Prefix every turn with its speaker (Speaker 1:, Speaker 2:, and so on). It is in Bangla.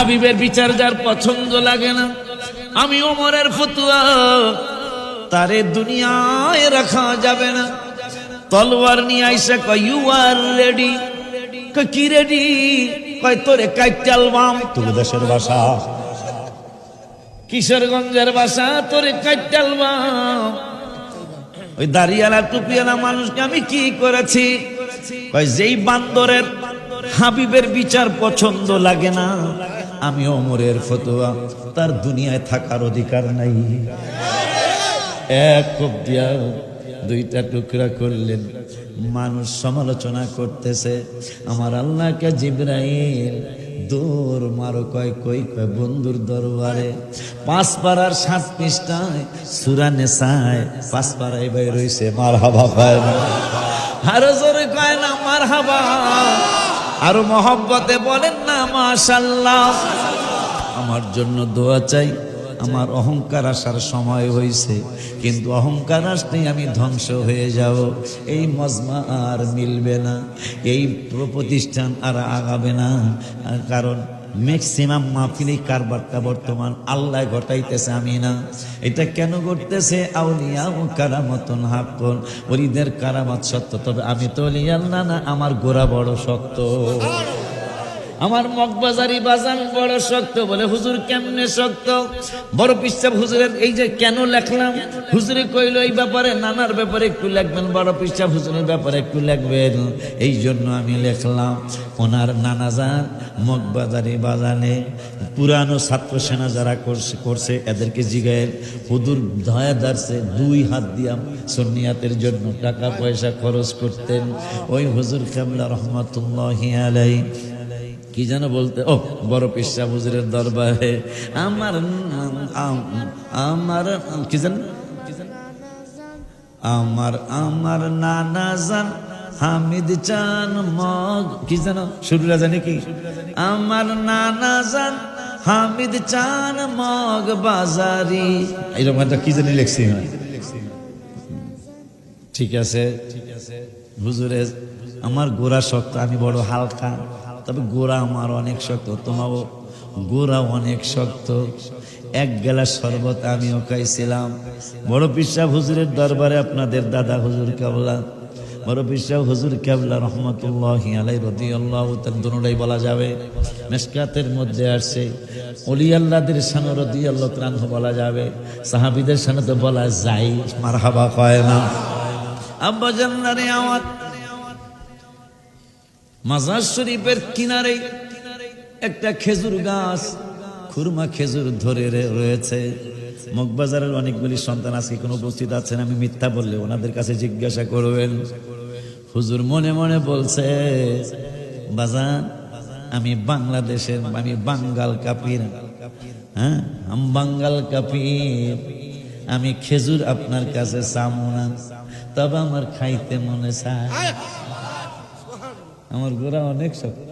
Speaker 1: হাবিবের বিচার যার পছন্দ লাগে না। আমি ওমরের ফতুয়া, তারে দুনিয়ায় রাখা যাবে না। তলোয়ার নিয়ে আইসা কয় ইউ আর রেডি কি রেডি কয়, তোরে কাইটাল বাম
Speaker 2: তুলে দেশের ভাষা
Speaker 1: কিশোরগঞ্জের বাসা, তোরে কাইটাল বাম। ওই দাঁড়িয়ালা টুপিয়ালা মানুষকে আমি কি করেছি? কয়, যেই বান্দরের হাবিবের বিচার পছন্দ লাগে না আমি অমরের ফতোয়া, তার দুনিয়ায় থাকার অধিকার নাই। এক কোপ দিয়া দুইটা টুকরা করলেন। মানুষ সমালোচনা করতেছে, আমার আল্লাহকে জিব্রাইল দৌড় মারো কয়, কই, কয় বন্ধুর দরবারে। পাঁচ পাড়ার সাত পৃষ্ঠায়, সুরা নেশায় পাঁচ পাড়ায় বাই রইছে মার হাবা পায় না। আরও জোরে কয় না মার হাবা আরও মহব্বতে বলেন না আমার জন্য দোয়া চাই। আমার অহংকার আসার সময় হয়েছে কিন্তু অহংকার আসলেই আমি ধ্বংস হয়ে যাব। এই মজমা আর মিলবে না। এই প্রতিষ্ঠান আর আগাবে না। কারণ ম্যাক্সিমাম মাহফিলি কারবারটা বর্তমান আল্লাহ ঘটাইতেছে, আমি না। এটা কেন ঘটতেছে? আউলিয়া ও কারামতন হাক্কন। ওরিদের কারামত সত্য, তবে আমি তো আল্লাহ না, আমার গোড়া বড় শক্ত। আমার মগবাজারি বাজান বড় শক্ত, বলে, হুজুর কেমনে শক্ত? বড় পিসাব হুজুরের এই যে কেন লেখলাম? হুজুরে কইল, এই ব্যাপারে, নানার ব্যাপারে একটু লেখবেন, বড় পিসাব হুজুরের ব্যাপারে একটু লিখবেন। এই জন্য আমি লেখলাম, ওনার নানা যান মগবাজারি বাজানে পুরানো ছাত্র সেনা যারা করছে করছে, এদেরকে জিগায় হুদুর ধয়া দাঁড়ছে দুই হাত দিয়া সন্নিয়াতের জন্য টাকা পয়সা খরচ করতেন। ওই হুজুর কামলা রহমতুল্লাহ আলাই কি যেন বলতে ও, বড় পিসা হুজুরের দরবারে। আমার আম- আমার কি যেন? আমার আমার নানা জান হামিদ চান মগ কি যেন? শুরুরা জানি কি? আমার নানা জান হামিদ চান মগ বাজারি। এরকম একটা কি জানি লেখছি ঠিক আছে ঠিক আছে? হুজুরে, আমার গোড়া শক্ত, আমি বড় হালকা। তবে গোড়া আমার অনেক শক্ত তোমারও গোড়া অনেক শক্ত। এক গেলা শরবত আমিও খাইছিলাম। বড় পিসা হুজুরের দরবারে আপনাদের দাদা হুজুর কাবলা, বড় পিসা হুজুর কাবলা রহমতুল্লাহ আলাই রদি আল্লাহ দুটাই বলা যাবে। মেসকাতের মধ্যে আসছে অলি আল্লাহদের সানো রদি আল্লাহ ত্রাণ বলা যাবে। সাহাবিদের সানে তো বলা যায় মার হাবা কয় না। আব্বা জান্নারে আমার মাজার শরীফের কিনারে একটা খেজুর গাছ, খুরমা খেজুর ধরে রয়েছে। মগবাজারের অনেকগুলি সন্তান আজকে কোনো উপস্থিত আছেন, আমি মিথ্যা বললে ওনাদের কাছে জিজ্ঞাসা করবেন। হুজুর মনে মনে বলছে, বাজান, আমি বাংলাদেশের, আমি বাঙ্গাল কাপির। হ্যাঁ আমি বাঙ্গাল কাপির। আমি খেজুর আপনার কাছে চামো না তবে আমার খাইতে মনে চায়। আমার গোড়া অনেক শক্ত।